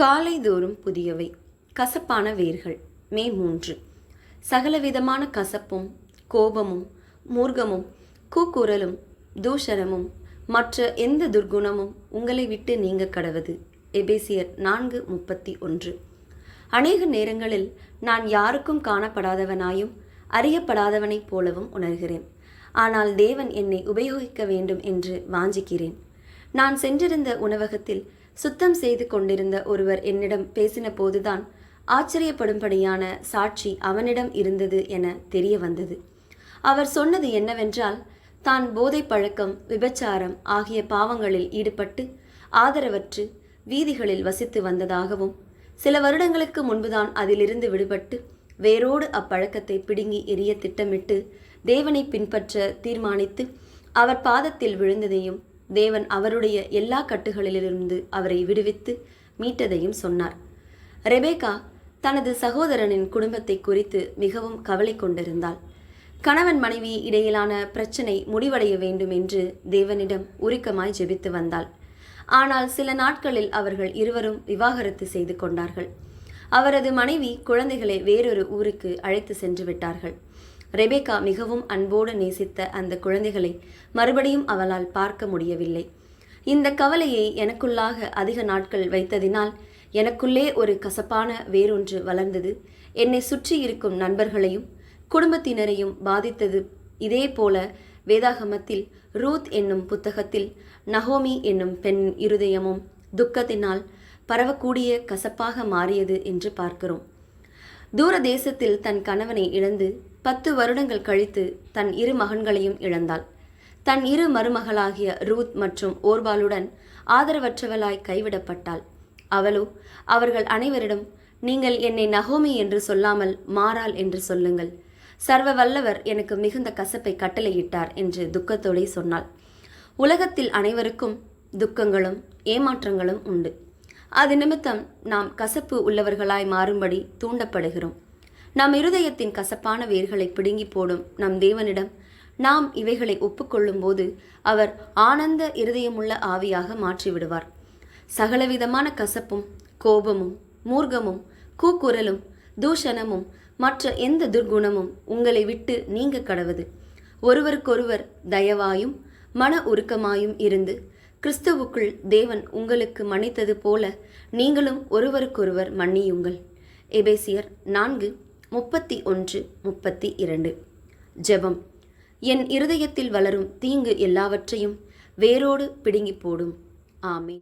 காலைதோறும் புதியவை. கசப்பான வேர்கள். மே மூன்று. சகலவிதமான கசப்பும் கோபமும் மூர்க்கமும் கூக்குரலும் தூஷணமும் மற்ற எந்த துர்குணமும் உங்களை விட்டு நீங்க கடவது. எபேசியர் நான்கு முப்பத்தி ஒன்று. அநேக நேரங்களில் நான் யாருக்கும் காணப்படாதவனாயும் அறியப்படாதவனைப் போலவும் உணர்கிறேன். ஆனால் தேவன் என்னை உபயோகிக்க வேண்டும் என்று வாஞ்சிக்கிறேன். நான் சென்றிருந்த உணவகத்தில் சுத்தம் செய்து கொண்டிருந்த ஒருவர் என்னிடம் பேசின போதுதான் ஆச்சரியப்படும்படியான சாட்சி அவனிடம் இருந்தது என தெரிய வந்தது. அவர் சொன்னது என்னவென்றால் தான் போதை பழக்கம் விபச்சாரம் ஆகிய பாவங்களில் ஈடுபட்டு ஆதரவற்று வீதிகளில் வசித்து வந்ததாகவும் சில வருடங்களுக்கு முன்புதான் அதிலிருந்து விடுபட்டு வேரோடு அப்பழக்கத்தை பிடுங்கி எரிய திட்டமிட்டு தேவனை பின்பற்ற தீர்மானித்து அவர் பாதத்தில் விழுந்ததையும் தேவன் அவருடைய எல்லா கட்டுகளிலிருந்து அவரை விடுவித்து மீட்டதையும் சொன்னார். ரெபேகா தனது சகோதரனின் குடும்பத்தை குறித்து மிகவும் கவலை கொண்டிருந்தாள். கணவன் மனைவி இடையிலான பிரச்சனை முடிவடைய வேண்டும் என்று தேவனிடம் உருக்கமாய் ஜெபித்து வந்தாள். ஆனால் சில நாட்களில் அவர்கள் இருவரும் விவாகரத்து செய்து கொண்டார்கள். அவரது மனைவி குழந்தைகளை வேறொரு ஊருக்கு அழைத்து சென்று விட்டார்கள். ரெபேகா மிகவும் அன்போடு நேசித்த அந்த குழந்தைகளை மறுபடியும் அவளால் பார்க்க முடியவில்லை. இந்த கவலையை எனக்குள்ளாக அதிக நாட்கள் வைத்ததினால் எனக்குள்ளே ஒரு கசப்பான வேறொன்று வளர்ந்தது. என்னை சுற்றி இருக்கும் நண்பர்களையும் குடும்பத்தினரையும் பாதித்தது இதே போல வேதாகமத்தில் ரூத் என்னும் புத்தகத்தில் நகோமி என்னும் பெண் இருதயமும் துக்கத்தினால் பரவக்கூடிய கசப்பாக மாறியது என்று பார்க்கிறோம். தூர தேசத்தில் தன் கணவனை இழந்து பத்து வருடங்கள் கழித்து தன் இரு மகன்களையும் இழந்தாள். தன் இரு மருமகளாகிய ரூத் மற்றும் ஓர்வாளுடன் ஆதரவற்றவளாய் கைவிடப்பட்டாள். அவளோ அவர்கள் அனைவரிடம் நீங்கள் என்னை நகோமி என்று சொல்லாமல் மாறாள் என்று சொல்லுங்கள். சர்வ வல்லவர் எனக்கு மிகுந்த கசப்பை கட்டளையிட்டார் என்று துக்கத்தோடே சொன்னாள். உலகத்தில் அனைவருக்கும் துக்கங்களும் ஏமாற்றங்களும் உண்டு. அது நிமித்தம் நாம் கசப்பு உள்ளவர்களாய் மாறும்படி தூண்டப்படுகிறோம். நம் இருதயத்தின் கசப்பான வேர்களை பிடுங்கி போடும் நம் தேவனிடம். நாம் இவைகளை ஒப்புக்கொள்ளும்போது அவர் ஆனந்த இருதயமுள்ள ஆவியாக மாற்றிவிடுவார். சகலவிதமான கசப்பும் கோபமும் மூர்க்கமும் கூக்குரலும் தூஷணமும் மற்ற எந்த துர்குணமும் உங்களை விட்டு நீங்க கடவது. ஒருவருக்கொருவர் தயவாயும் மன உருக்கமாயும் இருந்து கிறிஸ்துவுக்குள் தேவன் உங்களுக்கு மன்னித்தது போல நீங்களும் ஒருவருக்கொருவர் மன்னியுங்கள். எபேசியர் நான்கு முப்பத்தி ஒன்று முப்பத்தி இரண்டு. ஜெபம். என் இருதயத்தில் வளரும் தீங்கு எல்லாவற்றையும் வேரோடு பிடுங்கி போடும். ஆமே